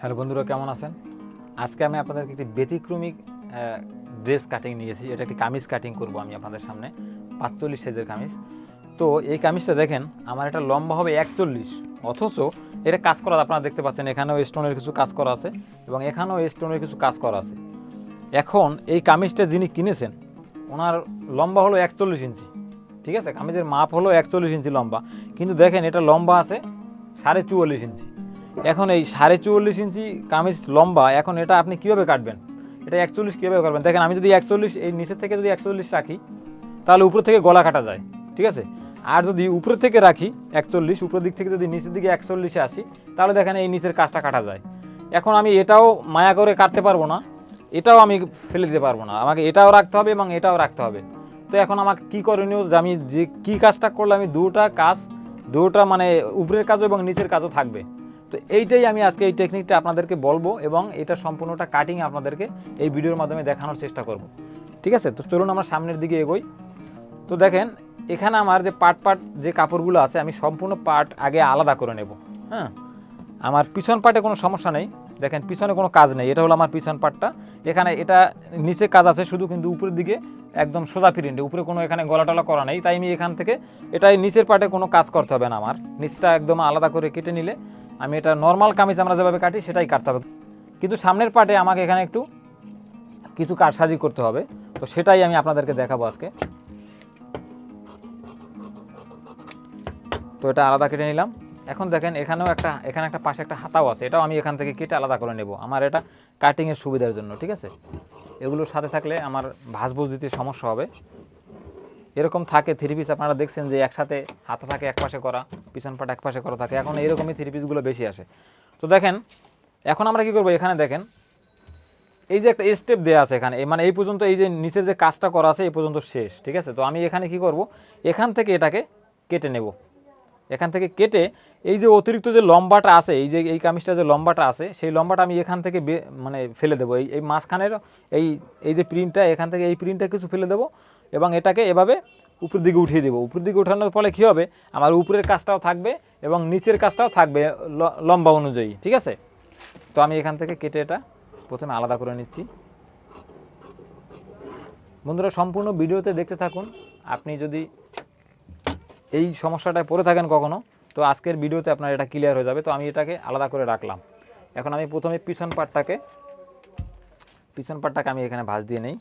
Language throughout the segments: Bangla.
হ্যালো বন্ধুরা, কেমন আছেন? আজকে আমি আপনাদেরকে একটি ব্যতিক্রমিক ড্রেস কাটিং নিয়েছি এটা একটি কামিজ কাটিং করব আমি আপনাদের সামনে। পাঁচচল্লিশ সাইজের কামিজ। তো এই কামিজটা দেখেন, আমার এটা লম্বা হবে একচল্লিশ। অথচ এটা কাজ করা আপনারা দেখতে পাচ্ছেন, এখানেও স্টোনের কিছু কাজ করা আছে এবং এখানেও স্টোনের কিছু কাজ করা আছে। এখন এই কামিজটা যিনি কিনেছেন, ওনার লম্বা হলো একচল্লিশ ইঞ্চি। ঠিক আছে? কামিজের মাপ হলো একচল্লিশ ইঞ্চি লম্বা। কিন্তু দেখেন, এটা লম্বা আছে সাড়ে চুয়াল্লিশ ইঞ্চি। এখন এই সাড়ে চুয়াল্লিশ ইঞ্চি কামিজ লম্বা, এখন এটা আপনি কীভাবে কাটবেন? এটা একচল্লিশ কীভাবে কাটবেন দেখেন, আমি যদি একচল্লিশ, এই নিচের থেকে যদি একচল্লিশ রাখি, তাহলে উপর থেকে গলা কাটা যায়, ঠিক আছে? আর যদি উপর থেকে রাখি, একচল্লিশ উপর দিক থেকে যদি নিচের দিকে একচল্লিশে আসি, তাহলে দেখেন এই নিচের কাজটা কাটা যায়। এখন আমি এটাও মায়া করে কাটতে পারব না, এটাও আমি ফেলে দিতে পারব না। আমাকে এটাও রাখতে হবে এবং এটাও রাখতে হবে। তো এখন আমাকে কী করণীয়? যে আমি যে কী কাজটা করলে আমি দুটা কাজ, দুটা মানে উপরের কাজও এবং নিচের কাজও থাকবে। তো এইটাই আমি আজকে এই টেকনিকটা আপনাদেরকে বলব এবং এটা সম্পূর্ণটা কাটিং আপনাদেরকে এই ভিডিওর মাধ্যমে দেখানোর চেষ্টা করব। ঠিক আছে? তো চলুন আমরা সামনের দিকে এগোই। তো দেখেন, এখানে আমার যে পাট পাট যে কাপড়গুলো আছে, আমি সম্পূর্ণ পাট আগে আলাদা করে নেব। হ্যাঁ? আমার পিছন পাটে কোনো সমস্যা নেই। দেখেন, পিছনে কোনো কাজ নেই। এটা হলো আমার পিছন পাটটা এখানে এটা নিচে কাজ আছে, শুধু কিন্তু উপরের দিকে একদম সোজা প্রিন্টে উপরে কোনো এখানে গলা টলা করা নেই। তাই আমি এখান থেকে এটাই নিচের পাটে কোনো কাজ করতে হবে না আমার। নিচটা একদম আলাদা করে কেটে নিলে আমি এটা নর্মাল কামিজ আমরা যেভাবে কাটি, সেটাই কাটতে হবে। কিন্তু সামনের পাটে আমাকে এখানে একটু কিছু কারসাজি করতে হবে। তো সেটাই আমি আপনাদেরকে দেখাবো আজকে। তো এটা আলাদা কেটে নিলাম। এখন দেখেন, এখানেও একটা, এখানে একটা পাশে একটা হাতাও আছে। এটাও আমি এখান থেকে কেটে আলাদা করে নেব। আমার এটা কাটিংয়ের সুবিধার জন্য, ঠিক আছে? এগুলোর সাথে থাকলে আমার ভাঁজভুজ দিতে সমস্যা হবে। এরকম থাকে থ্রি পিস আপনারা দেখছেন যে একসাথে হাতা থাকে, এক পাশে করা, পিছন পাট এক পাশে করা থাকে। এখন এইরকমই থ্রি পিসগুলো বেশি আসে। তো দেখেন, এখন আমরা কি করব? এখানে দেখেন, এই যে একটা স্টেপ দেওয়া আছে এখানে মানে এই পর্যন্ত এই যে নিচের যে কাজটা করা আছে, এই পর্যন্ত শেষ, ঠিক আছে? তো আমি এখানে কি করব? এখান থেকে এটাকে কেটে নেব। এখান থেকে কেটে এই যে অতিরিক্ত যে লম্বাটা আছে, এই যে এই কামিজটা যে লম্বাটা আছে, সেই লম্বাটা আমি এখান থেকে মানে ফেলে দেবো। এই এই মাঝখানের এই এই যে প্রিন্টটা এখান থেকে এই প্রিন্টটা কিছু ফেলে দেবো। এবং এটাকে এভাবে উপর দিকে উঠিয়ে দেবো। উপর দিকে উঠানোর ফলে কী হবে? আমার উপরের কাজটাও থাকবে এবং নিচের কাজটাও থাকবে লম্বা অনুযায়ী, ঠিক আছে? তো আমি এখান থেকে কেটে এটা প্রথমে আলাদা করে নিচ্ছি। বন্ধুরা, সম্পূর্ণ ভিডিওতে দেখতে থাকুন। আপনি যদি এই সমস্যাটায় পড়ে থাকেন কখনো, তো আজকের ভিডিওতে আপনার এটা ক্লিয়ার হয়ে যাবে। তো আমি এটাকে আলাদা করে রাখলাম। এখন আমি প্রথমে পিছন পাটটাকে পিছন পাটটাকে আমি এখানে ভাঁজ দিয়ে নেই।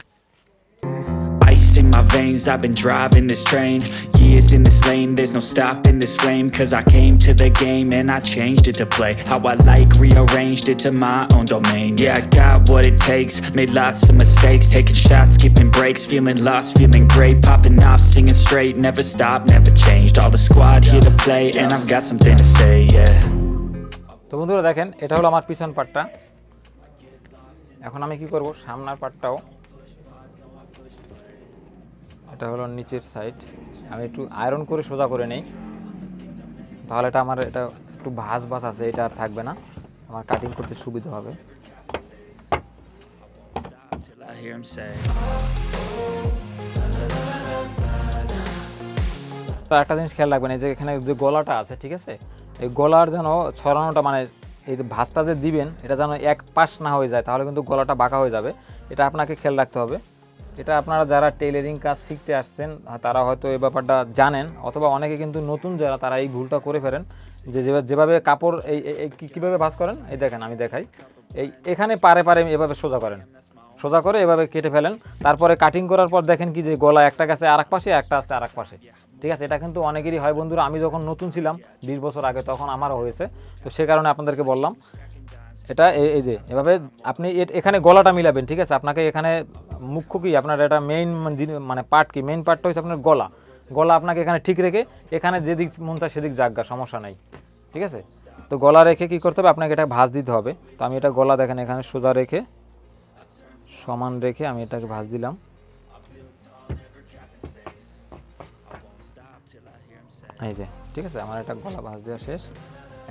In my veins, I've been driving this train Years in this lane, there's no stopping this flame Cause I came to the game and I changed it to play How I like, rearranged it to my own domain Yeah, I got what it takes, made lots of mistakes Taking shots, skipping breaks, feeling lost, feeling great Popping off, singing straight, never stopped, never changed All the squad here to play and I've got something to say, yeah তো বন্ধুরা দেখেন এটা হলো আমার পিছন পাটটা এখন আমি কি করব সামনার পাটটাও এটা হলো নিচের সাইড আমি একটু আয়রন করে সোজা করে নেই। তাহলে এটা আমার এটা একটু ভাঁজ ভাঁজ আছে, এটা আর থাকবে না। আমার কাটিং করতে সুবিধা হবে। একটা জিনিস খেয়াল রাখবেন, এই যে এখানে যে গলাটা আছে, ঠিক আছে? এই গলার যেন ছড়ানোটা মানে এই যে ভাঁজটা যে দিবেন, এটা যেন এক পাশ না হয়ে যায়, তাহলে কিন্তু গলাটা বাঁকা হয়ে যাবে। এটা আপনাকে খেয়াল রাখতে হবে। এটা আপনারা যারা টেলারিং কাজ শিখতে আসছেন, তারা হয়তো এই ব্যাপারটা জানেন, অথবা অনেকে কিন্তু নতুন যারা, তারা এই ভুলটা করে ফেলেন, যে যেভাবে- কাপড় এই কীভাবে ভাস করেন, এই দেখেন আমি দেখাই। এই, এখানে পারে পারে এভাবে সোজা করেন। সোজা করে এভাবে কেটে ফেলেন। তারপরে কাটিং করার পর দেখেন কি যে গলা একটা গেছে আর এক পাশে, একটা আছে আর এক পাশে। ঠিক আছে, এটা কিন্তু অনেকেরই হয়। বন্ধুরা, আমি যখন নতুন ছিলাম, বিশ বছর আগে, তখন আমারও হয়েছে। তো সে কারণে আপনাদেরকে বললাম, এটা এই- যে, এভাবে আপনি এখানে গলাটা মিলাবেন, ঠিক আছে? আপনাকে এখানে মুখ্য কি আপনার এটা মেইন মানে পার্ট কি? মেইন পার্টটা হচ্ছে আপনার গলা। গলা আপনাকে এখানে ঠিক রেখে, এখানে যেদিক মন চায় সেদিক জাগা সমস্যা নাই। ঠিক আছে? তো গলা রেখে কি করতে হবে? আপনাকে এটা ভাঁজ দিতে হবে। তো আমি এটা গলা দেখেন, এখানে সোজা রেখে, সমান রেখে আমি এটাকে ভাঁজ দিলাম। এই যে, ঠিক আছে? আমার এটা গলা ভাঁজ দেওয়া শেষ।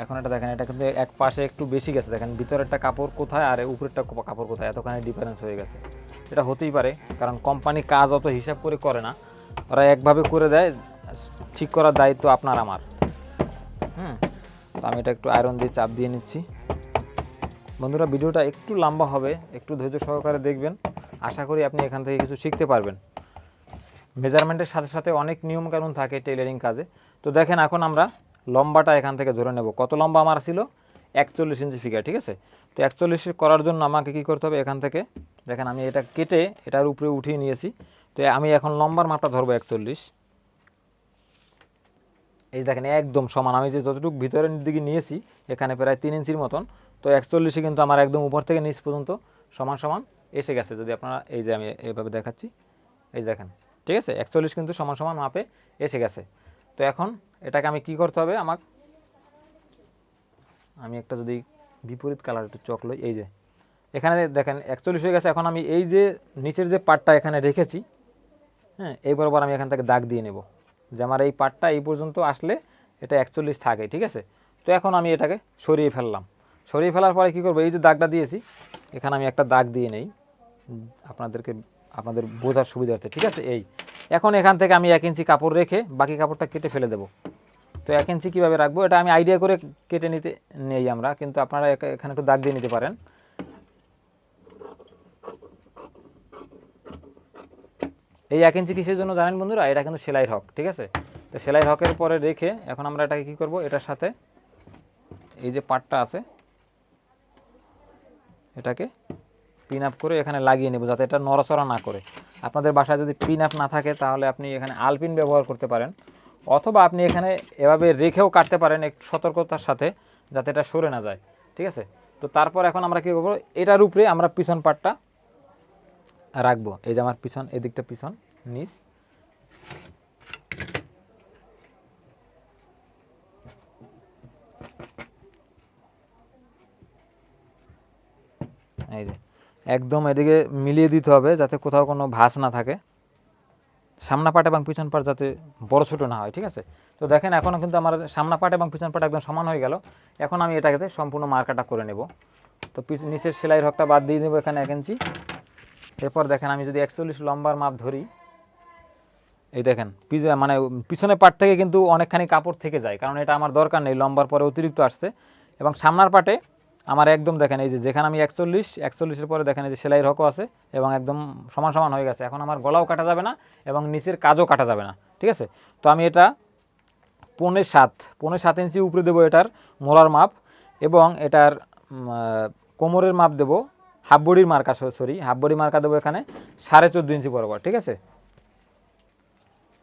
এখন এটা দেখেন, এটা কিন্তু এক পাশে একটু বেশি গেছে। দেখেন, ভিতরেরটা কাপড় কোথায় আর উপরেরটা কাপড় কোথায়? এতখানি ডিফারেন্স হয়ে গেছে। এটা হতেই পারে, কারণ কোম্পানি কাজ অত হিসাব করে করে না। ওরা একভাবে করে দেয়, ঠিক করার দায়িত্ব আপনার, আমার। হুম, তো আমি এটা একটু আয়রন দিয়ে চাপ দিয়ে নিচ্ছি। বন্ধুরা, ভিডিওটা একটু লম্বা হবে, একটু ধৈর্য সহকারে দেখবেন। আশা করি আপনি এখান থেকে কিছু শিখতে পারবেন। মেজারমেন্টের সাথে সাথে অনেক নিয়মকানুন থাকে টেলারিং কাজে। তো দেখেন, এখন আমরা লম্বাটা এখান থেকে ধরে নেব। কত লম্বা আমার ছিল? একচল্লিশ ইঞ্চি ফিগার ঠিক আছে? তো একচল্লিশ করার জন্য আমাকে কি করতে হবে? এখান থেকে দেখেন আমি এটা কেটে এটার উপরে উঠিয়ে নিয়েছি। তো আমি এখন লম্বার মাপটা ধরবো একচল্লিশ। এই দেখেন একদম সমান। আমি যে যতটুকু ভিতরের দিকে নিয়েছি, এখানে প্রায় তিন ইঞ্চির মতন। তো একচল্লিশে কিন্তু আমার একদম উপর থেকে নিচ পর্যন্ত সমান সমান এসে গেছে। যদি আপনারা এই যে আমি এইভাবে দেখাচ্ছি, এই দেখেন, ঠিক আছে? একচল্লিশ কিন্তু সমান সমান মাপে এসে গেছে। তো এখন এটাকে আমি কি করতে হবে আমার আমি একটা যদি বিপরীত কালার একটু চক লই, এই যে এখানে দেখেন, একচল্লিশ হয়ে গেছে। এখন আমি এই যে নিচের যে পার্টটা এখানে রেখেছি হ্যাঁ এই বরাবর আমি এখান থেকে দাগ দিয়ে নেব। যে আমার এই পার্টটা এই পর্যন্ত আসলে এটা একচল্লিশ থাকে, ঠিক আছে? তো এখন আমি এটাকে সরিয়ে ফেললাম। সরিয়ে ফেলার পরে কী করব? এই যে দাগটা দিয়েছি, এখানে আমি একটা দাগ দিয়ে নেই। আপনাদেরকে, আপনাদের বোঝার সুবিধার্থে, ঠিক আছে? এই, এখন এখান থেকে আমি এক ইঞ্চি কাপড় রেখে বাকি কাপড়টা কেটে ফেলে দেবো। তো এক ইঞ্চি কীভাবে রাখব? এটা আমি আইডিয়া করে কেটে নিতে, নেই আমরা, কিন্তু আপনারা এখানে একটু দাগ দিয়ে নিতে পারেন। এই এক ইঞ্চি কিসের জন্য জানেন বন্ধুরা? এটা কিন্তু সেলাইয়ের হক, ঠিক আছে? তো সেলাইয়ের হকের পরে রেখে এখন আমরা এটাকে কী করব? এটার সাথে এই যে পাটটা আছে, এটাকে পিন আপ করে এখানে লাগিয়ে নেব যাতে এটা নড়াচড়া না করে। আপনাদের বাসায় যদি পিন আপ না থাকে, তাহলে আপনি এখানে আলপিন ব্যবহার করতে পারেন। অথবা আপনি এখানে এভাবে রেখেও কাটতে পারেন একটু সতর্কতার সাথে, যাতে এটা সরে না যায়, ঠিক আছে? তো তারপর এখন আমরা কী করব? এটার উপরে আমরা পিছন পাটটা রাখব। এই যে আমার পিছন, এদিকটা পিছন, নিচ। এই যে, একদম এদিকে মিলিয়ে দিতে হবে যাতে কোথাও কোনো ভাঁজ না থাকে। সামনা পাট এবং পিছন পাট যাতে বড় ছোটো না হয়, ঠিক আছে? তো দেখেন, এখনও কিন্তু আমার সামনা পাট এবং পিছন পাট একদম সমান হয়ে গেল। এখন আমি এটাকে সম্পূর্ণ মার্কাটা করে নেব। তো নিচের সেলাইয়ের হকটা বাদ দিয়ে দেবো এখানে এক ইঞ্চি। এরপর দেখেন আমি যদি একচল্লিশ লম্বার মাপ ধরি, এই দেখেন মানে পিছনের পাট থেকে কিন্তু অনেকখানি কাপড় থেকে যায়, কারণ এটা আমার দরকার নেই, লম্বার পরে অতিরিক্ত আসছে। এবং সামনার পাটে আমার একদম দেখেন, এই যে যেখানে আমি একচল্লিশ, একচল্লিশের পরে দেখেন এই যে সেলাইয়ের হকও আছে এবং একদম সমান সমান হয়ে গেছে। এখন আমার গলাও কাটা যাবে না এবং নিচের কাজও কাটা যাবে না, ঠিক আছে? তো আমি এটা পৌনে সাত পৌনে সাত ইঞ্চি উপরে দেবো এটার মোলার মাপ এবং এটার কোমরের মাপ দেবো হাফ বডির মার্কা সরি হাফ বডি মার্কা দেবো এখানে, সাড়ে চোদ্দ ইঞ্চি বরাবর, ঠিক আছে?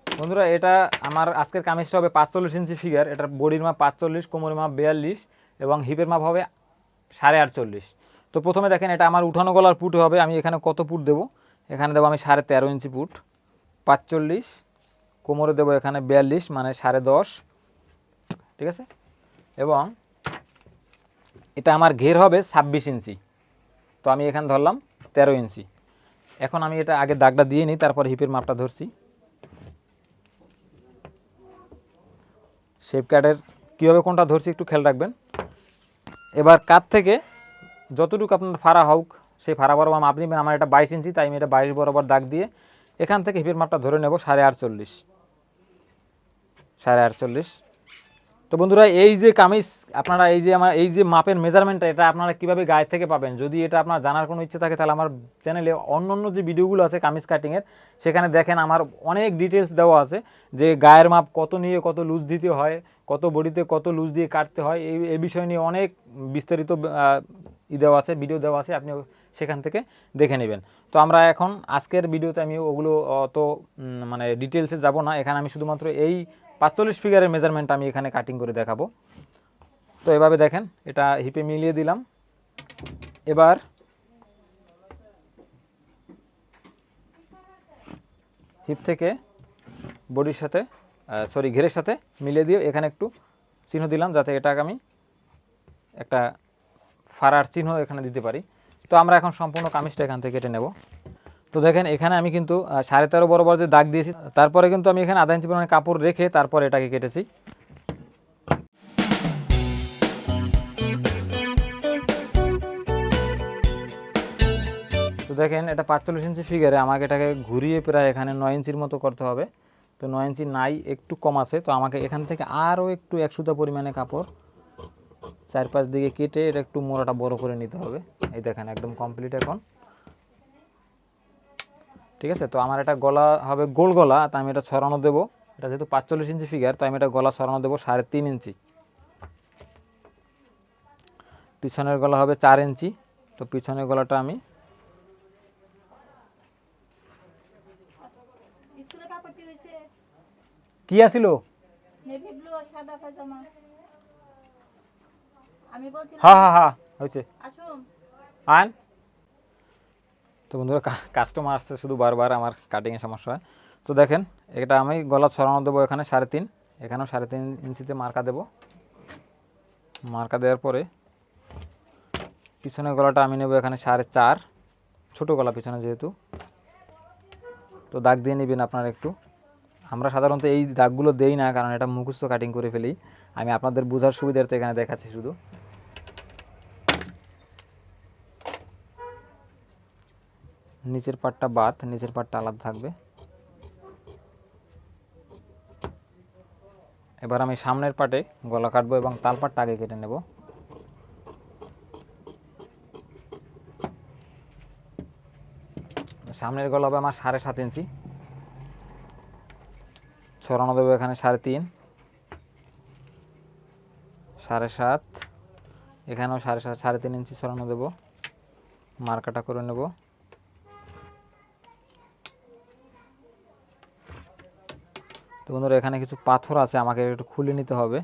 বন্ধুরা, এটা আমার আজকের কামিজটা হবে পাঁচচল্লিশ ইঞ্চি ফিগার এটার বডির মাপ পাঁচচল্লিশ, কোমরের মাপ বিয়াল্লিশ, এবং হিপের মাপ হবে সাড়ে আটচল্লিশ। তো প্রথমে দেখেন, এটা আমার উঠানো গলার পুট হবে, আমি এখানে কত পুট দেবো? এখানে দেবো আমি সাড়ে তেরো ইঞ্চি পুট, পাঁচচল্লিশ, কোমরে দেবো এখানে বিয়াল্লিশ মানে সাড়ে দশ, ঠিক আছে? এবং এটা আমার ঘের হবে ছাব্বিশ ইঞ্চি। তো আমি এখানে ধরলাম তেরো ইঞ্চি। এখন আমি এটা আগে দাগটা দিয়ে নিই, তারপর হিপের মাপটা ধরছি। শেপ কার্ডের কীভাবে কোনটা ধরছি একটু খেয়াল রাখবেন। এবার কাত থেকে যতটুকু আপনার ফাড়া হোক, সেই ফাড়া বরাবর মাপ নেবেন। আমার এটা বাইশ ইঞ্চি, তাই আমি এটা বাইশ বরাবর দাগ দিয়ে এখান থেকে হিপের মাপটা ধরে নেব সাড়ে আটচল্লিশ। সাড়ে আটচল্লিশ। তো বন্ধুরা, এই যে কামিজ, আপনারা এই যে আমার, এই যে মাপের মেজারমেন্টটা এটা আপনারা কীভাবে গায়ে থেকে পাবেন? যদি এটা আপনার জানার কোনো ইচ্ছে থাকে, তাহলে আমার চ্যানেলে অন্য অন্য যে ভিডিওগুলো আছে কামিজ কাটিংয়ের সেখানে দেখেন আমার অনেক ডিটেলস দেওয়া আছে, যে গায়ের মাপ কত নিয়ে কত লুজ দিতে হয়, কত বডিতে কত লুজ দিয়ে কাটতে হয়, এই এ বিষয় নিয়ে অনেক বিস্তারিত ই দেওয়া আছে ভিডিও দেওয়া আছে আপনি সেখান থেকে দেখে নেবেন। তো আমরা এখন আজকের ভিডিওতে আমি ওগুলো অত মানে ডিটেলসে যাব না, এখানে আমি শুধুমাত্র এই পাঁচচল্লিশ ফিগারের মেজারমেন্ট আমি এখানে কাটিং করে দেখাবো। তো এভাবে দেখেন, এটা হিপে মিলিয়ে দিলাম। এবার হিপ থেকে বডির সাথে সরি ঘেরের সাথে মিলিয়ে দিয়ে এখানে একটু চিহ্ন দিলাম, যাতে এটাকে আমি একটা ফাড়ার চিহ্ন এখানে দিতে পারি। তো আমরা এখন সম্পূর্ণ কামিজটা এখান থেকে কেটে নেব। তো দেখেন, এখানে আমি কিন্তু সাড়ে তেরো বরাবর যে দাগ দিয়েছি, তারপরে কিন্তু আমি এখানে আধা ইঞ্চি পরিমাণে কাপড় রেখে তারপরে এটাকে কেটেছি। তো দেখেন, এটা পাঁচচল্লিশ ইঞ্চি ফিগারে আমাকে এটাকে ঘুরিয়ে প্রায় এখানে নয় ইঞ্চির মতো করতে হবে। তো নয় ইঞ্চি নাই, একটু কম আছে। তো আমাকে এখান থেকে আরও একটু এক সুতা পরিমাণে কাপড় চার পাঁচ দিকে কেটে এটা একটু মোড়াটা বড় করে নিতে হবে। এই দেখেন, একদম কমপ্লিট এখন। ঠিক আছে? তো আমার এটা গলা হবে গোল গলা তো আমি এটা ছড়ানো দেবো। এটা যেহেতু পাঁচচল্লিশ ইঞ্চি ফিগার তো আমি এটা গলা ছড়ানো দেবো সাড়ে তিন ইঞ্চি। পিছনের গলা হবে চার ইঞ্চি। তো পিছনের গলাটা আমি কি আসিল হ্যাঁ হ্যাঁ হ্যাঁ হয়েছে। আন। তো বন্ধুরা কাস্টমার আসছে শুধু বারবার, আমার কাটিংয়ে সমস্যা হয়। তো দেখেন, এটা আমি গলা ছড়ানো দেবো এখানে সাড়ে তিন। এখানেও সাড়ে তিন ইঞ্চিতে মার্কা দেবো। মার্কা দেওয়ার পরে পিছনের গলাটা আমি নেব এখানে সাড়ে চার। ছোটো গলা পিছনে যেহেতু। তো দাগ দিয়ে নেবেন আপনারা একটু। আমরা সাধারণত এই দাগগুলো দেই না, কারণ এটা মুখস্থ কাটিং করে ফেলি। আমি আপনাদের বোঝার সুবিধার্থে এখানে দেখাচ্ছি শুধু। নিচের পাটটা বাদ নিচের পাটটা আলাদা থাকবে। এবার আমি সামনের পাটে গলা কাটবো এবং তাল পাটটা আগে কেটে নেব। সামনের গলা হবে আমার সাড়ে সাত ইঞ্চি। ছড়ানো দেবো এখানে সাড়ে তিন। সাড়ে সাত। এখানেও সাড়ে সাত, সাড়ে তিন ইঞ্চি ছড়ানো দেবো। মার্কাটা করে নেব। তো বন্ধুরা, এখানে কিছু পাথর আছে, আমাকে একটু খুলে নিতে হবে।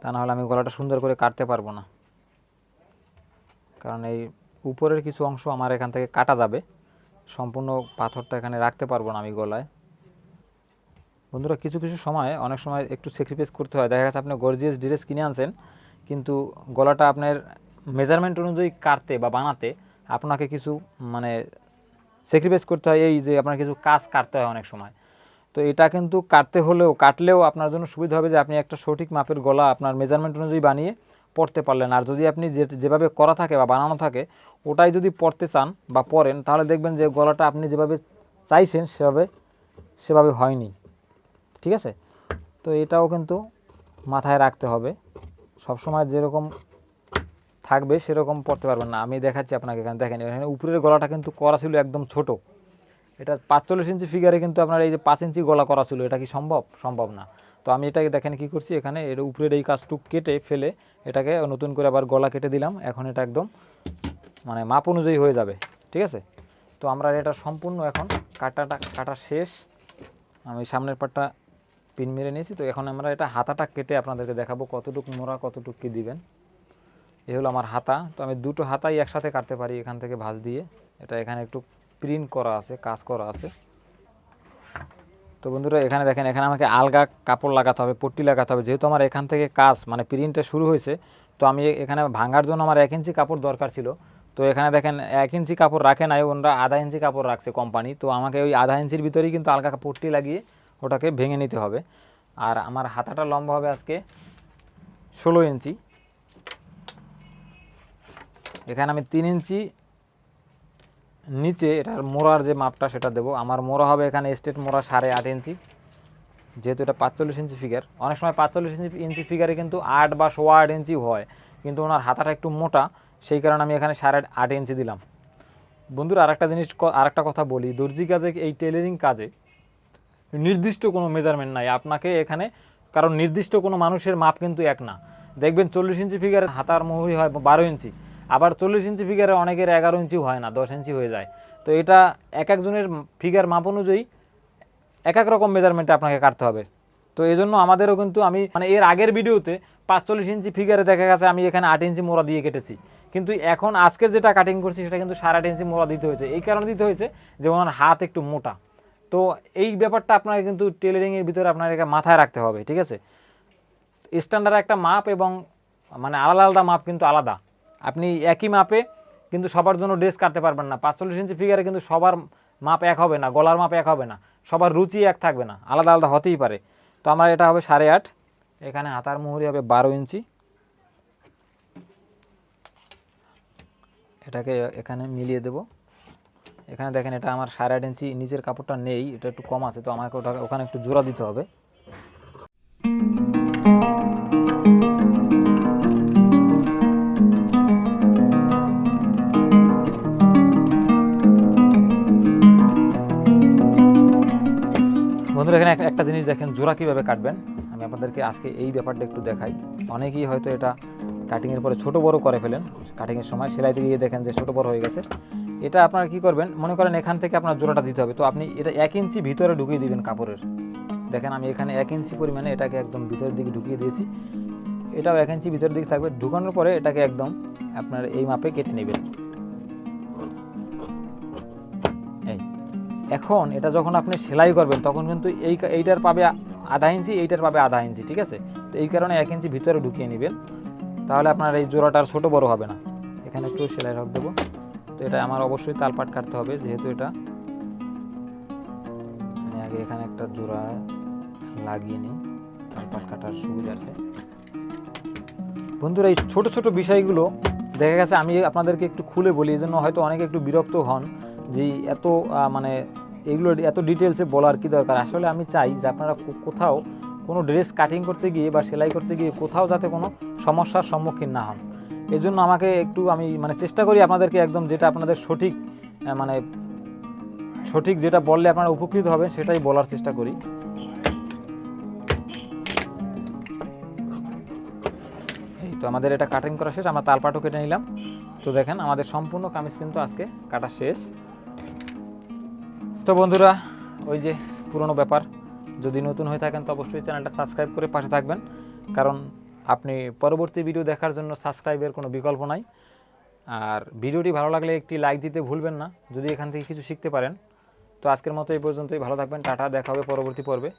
তা নাহলে আমি গলাটা সুন্দর করে কাটতে পারব না। কারণ এই উপরের কিছু অংশ আমার এখান থেকে কাটা যাবে। সম্পূর্ণ পাথরটা এখানে রাখতে পারব না আমি গলায়। বন্ধুরা, কিছু কিছু সময়, অনেক সময় একটু স্যাক্রিফাইস করতে হয়। দেখা গেছে আপনি গর্জিয়াস ড্রেস কিনে আনছেন, কিন্তু গলাটা আপনার মেজারমেন্ট অনুযায়ী কাটতে বা বানাতে আপনাকে কিছু মানে স্যাক্রিফাইস করতে হয়। এই যে আপনার কিছু কাজ কাটতে হয় অনেক সময়। তো এটা কিন্তু কাটতে হলেও, কাটলেও আপনার জন্য সুবিধা হবে যে আপনি একটা সঠিক মাপের গলা আপনার মেজারমেন্ট অনুযায়ী বানিয়ে পড়তে পারলেন। আর যদি আপনি যে যেভাবে করা থাকে বা বানানো থাকে, ওটাই যদি পড়তে চান বা পড়েন, তাহলে দেখবেন যে গলাটা আপনি যেভাবে চাইছেন, সেভাবে সেভাবে হয়নি। ঠিক আছে? তো এটাও কিন্তু মাথায় রাখতে হবে। সবসময় যেরকম থাকবে, সেরকম পড়তে পারবেন না। আমি দেখাচ্ছি আপনাকে এখানে। দেখেন, এখানে উপরের গলাটা কিন্তু করা ছিল একদম ছোটো। এটা পাঁচচল্লিশ ইঞ্চি ফিগারে কিন্তু আপনার এই যে পাঁচ ইঞ্চি গলা করা ছিল, এটা কি সম্ভব? সম্ভব না। তো আমি এটাকে দেখেন কি করছি এখানে, এর উপরের এই কাজটুক কেটে ফেলে এটাকে নতুন করে আবার গলা কেটে দিলাম। এখন এটা একদম মানে মাপ অনুযায়ী হয়ে যাবে, ঠিক আছে? তো আমরা এটা সম্পূর্ণ এখন কাটাটা, কাটা শেষ। আমি সামনের পাটটা পিন মেরে নিয়েছি। তো এখন আমরা এটা হাতাটা কেটে আপনাদেরকে দেখাবো কতটুকু মোড়া, কতটুকু কী দিবেন। এ হলো আমার হাতা। তো আমি দুটো হাতাই একসাথে কাটতে পারি এখান থেকে ভাঁজ দিয়ে। এটা এখানে একটু প্রিন্ট করা আছে, কাজ করা আছে। তো বন্ধুরা, এখানে দেখেন, এখানে আমাকে আলগা কাপড় লাগাতে হবে, পট্টি লাগাতে হবে। যেহেতু আমার এখান থেকে কাজ মানে প্রিন্টটা শুরু হয়েছে, তো আমি এখানে ভাঙার জন্য আমার এক ইঞ্চি কাপড় দরকার ছিল। তো এখানে দেখেন, এক ইঞ্চি কাপড় রাখে নাই, ওনারা আধা ইঞ্চি কাপড় রাখছে কোম্পানি তো আমাকে ওই আধা ইঞ্চির ভিতরেই কিন্তু আলগা পট্টি লাগিয়ে ওটাকে ভেঙে নিতে হবে। আর আমার হাতাটা লম্বা হবে আজকে ষোলো ইঞ্চি। এখানে আমি তিন ইঞ্চি নিচে এটার মোড়ার যে মাপটা সেটা দেবো। আমার মোড়া হবে এখানে স্টেট মোড়া সাড়ে আট ইঞ্চি। যেহেতু এটা পাঁচচল্লিশ ইঞ্চি ফিগার অনেক সময় পাঁচচল্লিশ ইঞ্চি ইঞ্চি ফিগারে কিন্তু আট বা সোয়া আট ইঞ্চি হয়। কিন্তু ওনার হাতাটা একটু মোটা, সেই কারণে আমি এখানে সাড়ে আট ইঞ্চি দিলাম। বন্ধুরা, আরেকটা জিনিস আরেকটা কথা বলি। দর্জি কাজে, এই টেলারিং কাজে নির্দিষ্ট কোনো মেজারমেন্ট নাই। আপনাকে এখানে কারণ নির্দিষ্ট কোনো মানুষের মাপ কিন্তু এক না। দেখবেন চল্লিশ ইঞ্চি ফিগারের হাতার মুহুরি হয় বারো ইঞ্চি। আবার চল্লিশ ইঞ্চি ফিগারে অনেকের এগারো ইঞ্চিও হয় না, দশ ইঞ্চি হয়ে যায়। তো এটা এক একজনের ফিগার মাপ অনুযায়ী এক এক রকম মেজারমেন্টে আপনাকে কাটতে হবে। তো এই জন্য আমাদেরও কিন্তু আমি মানে এর আগের ভিডিওতে পাঁচচল্লিশ ইঞ্চি ফিগারে দেখা গেছে আমি এখানে আট ইঞ্চি মোড়া দিয়ে কেটেছি। কিন্তু এখন আজকের যেটা কাটিং করছি সেটা কিন্তু সাড়ে আট ইঞ্চি মোড়া দিতে হয়েছে। এই কারণে দিতে হয়েছে যে ওনার হাত একটু মোটা। তো এই ব্যাপারটা আপনাকে কিন্তু টেলারিংয়ের ভিতরে আপনার এটা মাথায় রাখতে হবে, ঠিক আছে? স্ট্যান্ডার্ড একটা মাপ এবং মানে আলাদা আলাদা মাপ কিন্তু আলাদা। আপনি একই মাপে কিন্তু সবার জন্য ড্রেস কাটতে পারবেন না। পাঁচচল্লিশ ইঞ্চি ফিগারে কিন্তু সবার মাপ এক হবে না, গলার মাপ এক হবে না, সবার রুচি এক থাকবে না, আলাদা আলাদা হতেই পারে। তো আমার এটা হবে সাড়ে আট, এখানে হাতার মুহুরি হবে বারো ইঞ্চি। এটাকে এখানে মিলিয়ে দেব। এখানে দেখেন এটা আমার সাড়ে আট ইঞ্চি নিচের কাপড়টা নেই, এটা একটু কম আছে, তো আমাকে ওটা ওখানে একটু জোড়া দিতে হবে। একটা জিনিস দেখেন, জোড়া কীভাবে কাটবেন? আমি আপনাদেরকে আজকে এই ব্যাপারটা একটু দেখাই। অনেকেই হয়তো এটা কাটিংয়ের পরে ছোট বড় করে ফেলেন। কাটিংয়ের সময় সেলাইতে গিয়ে দেখেন যে ছোট বড় হয়ে গেছে। এটা আপনারা কি করবেন? মনে করেন এখান থেকে আপনার জোড়াটা দিতে হবে। তো আপনি এটা এক ইঞ্চি ভিতরে ঢুকিয়ে দিবেন কাপড়ের। দেখেন, আমি এখানে এক ইঞ্চি পরিমাণে এটাকে একদম ভিতরের দিকে ঢুকিয়ে দিয়েছি। এটাও এক ইঞ্চি ভিতরের দিকে থাকবে। ঢুকানোর পরে এটাকে একদম আপনার এই মাপে কেটে নেবেন। এখন এটা যখন আপনি সেলাই করবেন, তখন কিন্তু এই এইটার পাবে আধা ইঞ্চি, এইটার পাবে আধা ইঞ্চি, ঠিক আছে? তো এই কারণে এক ইঞ্চি ভিতরে ঢুকিয়ে নেবেন। তাহলে আপনার এই জোড়াটা আর ছোটো বড় হবে না। এখানে একটু সেলাই রক দেবো। তো এটা আমার অবশ্যই তালপাট কাটতে হবে, যেহেতু এটা আগে এখানে একটা জোড়া লাগিয়ে নিই তালপাট কাটার সুবিধার্থে বন্ধুরা, এই ছোট ছোট বিষয়গুলো দেখা গেছে, আমি আপনাদেরকে একটু খুলে বলি, এই জন্য হয়তো অনেকে একটু বিরক্ত হন যে এত মানে এগুলো এত ডিটেলসে বলার কি দরকার? আসলে আমি চাই যে আপনারা কোথাও কোনো ড্রেস কাটিং করতে গিয়ে বা সেলাই করতে গিয়ে কোথাও যাতে কোনো সমস্যার সম্মুখীন না হন। এই জন্য আমাকে একটু আমি মানে চেষ্টা করি আপনাদেরকে একদম যেটা আপনাদের সঠিক মানে সঠিক যেটা বললে আপনারা উপকৃত হবেন সেটাই বলার চেষ্টা করি। এই তো আমাদের এটা কাটিং করা শেষ, আমরা তালপাটও কেটে নিলাম। তো দেখেন আমাদের সম্পূর্ণ কামিজ কিন্তু আজকে কাটা শেষ। তো বন্ধুরা, ওই যে পুরনো ব্যাপার। যদি নতুন হয়ে থাকেন, তো অবশ্যই চ্যানেলটা সাবস্ক্রাইব করে পাশে থাকবেন। কারণ আপনি পরবর্তী ভিডিও দেখার জন্য সাবস্ক্রাইবের কোনো বিকল্প নাই। আর ভিডিওটি ভালো লাগলে একটি লাইক দিতে ভুলবেন না। যদি এখান থেকে কিছু শিখতে পারেন, তো আজকের মতো এই পর্যন্তই। ভালো থাকবেন, টাটা, দেখা হবে পরবর্তী পর্বে।